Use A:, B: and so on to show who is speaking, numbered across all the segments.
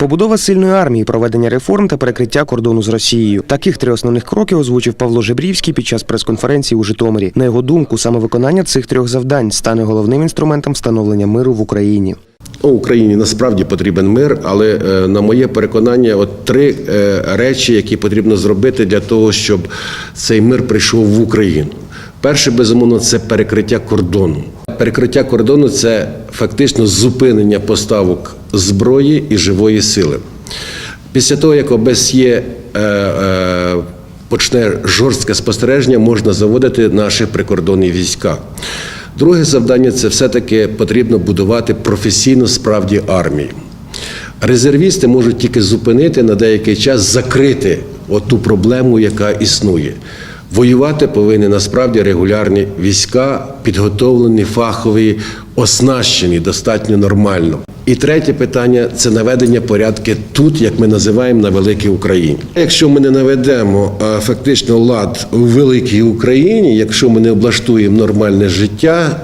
A: Побудова сильної армії, проведення реформ та перекриття кордону з Росією. Таких три основних кроки озвучив Павло Жебрівський під час прес-конференції у Житомирі. На його думку, саме виконання цих трьох завдань стане головним інструментом встановлення миру в Україні.
B: Ну, Україні насправді потрібен мир, але е, на моє переконання, от три е, речі, які потрібно зробити для того, щоб цей мир прийшов в Україну. Перше, безумовно, це перекриття кордону. Перекриття кордону це фактично зупинення поставок зброї і живої сили. Після того, як ОБСЄ е, е, почне жорстке спостереження, можна заводити наші прикордонні війська. Друге завдання це все-таки потрібно будувати професійну справді армію. Резервісти можуть тільки зупинити на деякий час, закрити оту проблему, яка існує. Воювати повинні насправді регулярні війська, підготовлені, фахові, оснащені достатньо нормально. І третє питання це наведення порядки тут, як ми називаємо на великій Україні. Якщо ми не наведемо е, фактично лад у великій Україні, якщо ми не облаштуємо нормальне життя,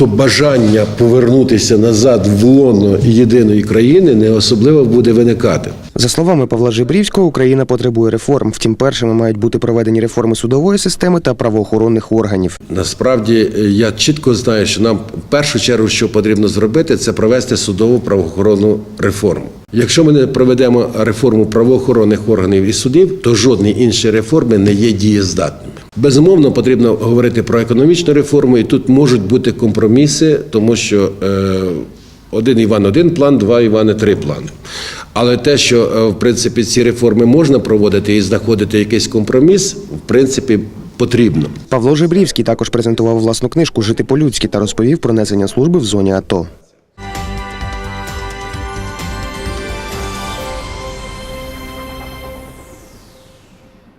B: то бажання повернутися назад в лоно єдиної країни не особливо буде виникати.
A: За словами Павла Жебрівського, Україна потребує реформ. Втім, першими мають бути проведені реформи судової системи та правоохоронних органів.
B: Насправді я чітко знаю, що нам в першу чергу, що потрібно зробити, це провести судову правоохоронну реформу. Якщо ми не проведемо реформу правоохоронних органів і судів, то жодні інші реформи не є дієздатними. Безумовно, потрібно говорити про економічну реформу, і тут можуть бути компроміси, тому що е, один Іван один план, два Івани три плани. Але те, що е, в принципі ці реформи можна проводити і знаходити якийсь компроміс, в принципі, потрібно.
A: Павло Жебрівський також презентував власну книжку Жити по-людськи та розповів про несення служби в зоні АТО.